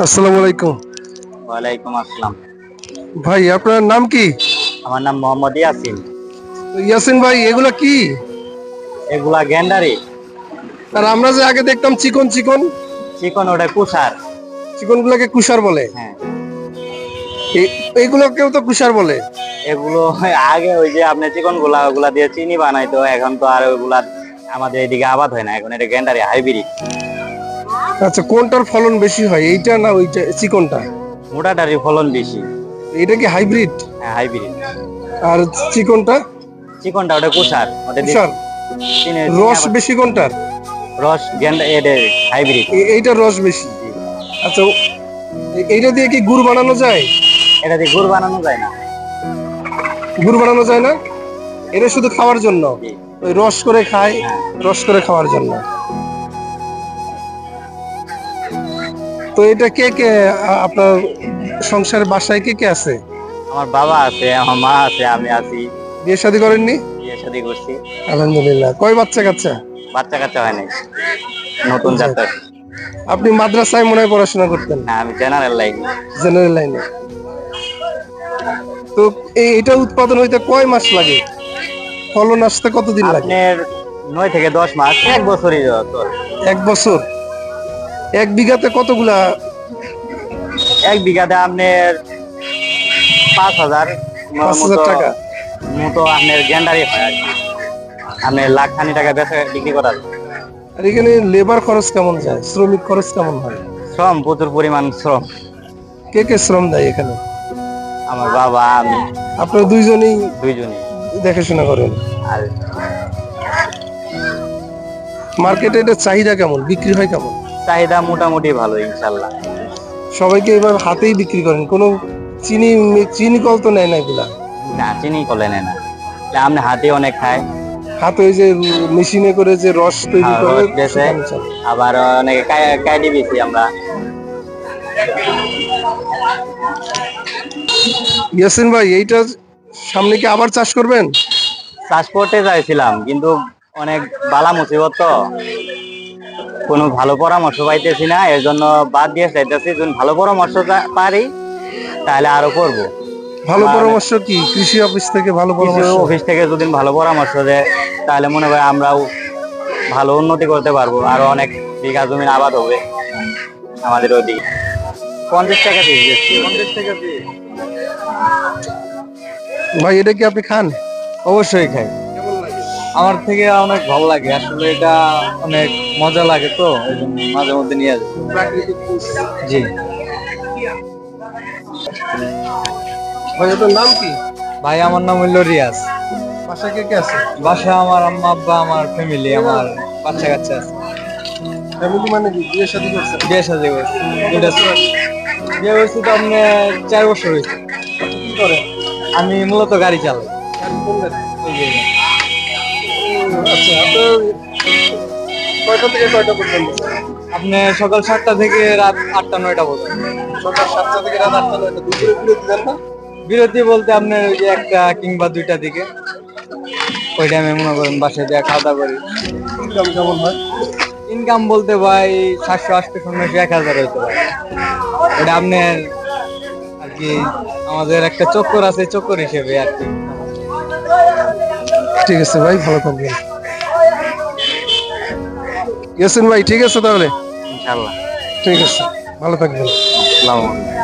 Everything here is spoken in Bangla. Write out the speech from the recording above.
আসসালামু আলাইকুম। ওয়ালাইকুম আসসালাম। ভাই আপনার নাম কি? আমার নাম মোহাম্মদ ইয়াসিন। ইয়াসিন ভাই এগুলা কি? এগুলা গ্যান্ডারি। আর আমরা যে আগে দেখতাম চিকন চিকন চিকন ওটা কুসার চিকন গুলাকে কুষার বলে। হ্যাঁ। এ- এইগুলোকেও তো কুষার বলে। এগুলো আগে ওই যে আপনি চিকনগুলা ওগুলা দিয়ে চিনি বানাইতো এখন তো আর ওইগুলা আমাদের এদিকে আবাদ হয় না এখন এটা গ্যান্ডারি হাইব্রিড। আচ্ছা কোনটার ফলন বেশি হয়? এইটা না ওইটা? চিকনটা? মোটাটারি ফলন বেশি। এটা কি হাইব্রিড? হ্যাঁ হাইব্রিড। আর চিকনটা? চিকনটা ওটা কুসার ওটা রস বেশি কোনটার? রস গ্যান্ডা এটা হাইব্রিড। এ- এইটার রস বেশি। আচ্ছা এইটা দিয়ে কি গুড় বানানো যায়? এটা দিয়ে গুড় বানানো যায় না। গুড় বানানো যায় না? এটা শুধু খাওয়ার জন্য? ওই রস করে খায় রস করে খাওয়ার জন্য। তো এটা কে কে আপনার সংসারের বাসায় কে কে আছে? আমার বাবা আছে আমার মা আছে আমি আছি। বিয়ে শাদী করেননি? বিয়ে শাদী করছি। আলহামদুলিল্লাহ। কয় বাচ্চা কাচ্চা? বাচ্চা কাচ্চা হয় নাই। নতুন যাত্রা। আপনি মাদ্রাসায় মনে হয় পড়াশোনা করতেন? না আমি জেনারেল লাইন জেনারেল লাইনে তো এই এটা উৎপাদন হইতে কয় মাস লাগে? ফলন আসতে কতদিন লাগে? আপনার নয় থেকে দশ মাস এক বছরই এক বছর? এক বিঘাতে কতগুলা? এক বিঘাতে আপনার পাঁচ হাজার। পাঁচ হাজার টাকা? মতো আপনার গ্যান্ডারি হয় আর কি। আপনার লাখ খানি টাকা বেচা বিক্রি করা আর এখানে লেবার খরচ কেমন যায়? শ্রমিক খরচ কেমন হয়? শ্রম প্রচুর পরিমাণ শ্রম। কে কে শ্রম দেয় এখানে? আমার বাবা আমি। আপনারা দুইজনেই দুইজনই। দেখাশোনা করেন? আর মার্কেটে এটা চাহিদা কেমন? বিক্রি হয় কেমন? চাহিদা মোটামুটি ভালো ইনশাল্লাহ। সবাইকে এবার হাতেই বিক্রি করেন। কোনো চিনি চিনি কল তো নেয় না এগুলা না চিনি করলে নেয় না। আপনি হাতে অনেক খায়। হাতে ওই যে মেশিনে করে যে রস তৈরি করে। শুকানো চাল। আবার অনেকে কায়দি বেশি আমরা। ইয়াসিন ভাই এইটা সামনে কি আবার চাষ করবেন? চাষ করতে চাইছিলাম কিন্তু অনেক বালা মুসিবত তো। কোনো ভালো পরামর্শ পাইতেছি না এর জন্য বাদ দিয়ে চাইতেছি যদি ভালো পরামর্শ পারি তাহলে আরও করব। ভালো পরামর্শ কি? কৃষি অফিস থেকে ভালো পরামর্শ? অফিস থেকে যদি ভালো পরামর্শ দেয় তাহলে মনে হয় আমরাও ভালো উন্নতি করতে পারব। আরও অনেক বিঘা জমি আবাদ হবে আমাদের ওদিকে। পঞ্চাশ টাকা পিস পঞ্চাশ টাকা পিস ভাই এটা কি আপনি খান? অবশ্যই খাই। আমার থেকে অনেক ভালো লাগে। আসলে এটা অনেক মজা লাগে তো মাঝে মধ্যে নিয়ে আসি। জি। ভাই নাম কি? ভাই আমার নাম হইল রিয়াজ। বাসা কে কে আছে? বাসা আমার আম্মা আব্বা আমার ফ্যামিলি আমার বাচ্চা কাচ্চা আছে। ফ্যামিলি মানে কি? বিয়ে শাদী করছে? বিয়ে সাজে করছি। দুইটা বিয়ে করছি তো আপনি চার বছর হয়েছে। কি করে আমি মূলত গাড়ি চালাই। কোন গাড়ি? আচ্ছা আপনার কয়টা থেকে কয়টা পর্যন্ত? আপনি সকাল সাতটা থেকে রাত আটটা নয়টা পর্যন্ত। সকাল সাতটা থেকে রাত আটটা নয়টা। দুপুরে বিরতি দেন না? বিরতি বলতে আপনার ওই যে একটা কিংবা দুইটা দিকে। ওই টাইমে মনে করেন বাসায় যা খাওয়া দাওয়া করি। ইনকাম কেমন হয়? ইনকাম বলতে ভাই সাতশো আটশো নয়শো এক হাজার হইতে পারে। এটা আপনার আর কি আমাদের একটা চক্কর আছে চক্কর হিসেবে আর কি। ঠিক আছে ভাই ভালো থাকবেন। ইয়াসিন ভাই ঠিক আছে তাহলে? ইনশাল্লাহ ঠিক আছে ভালো থাকবেন। আসসালামু আলাইকুম।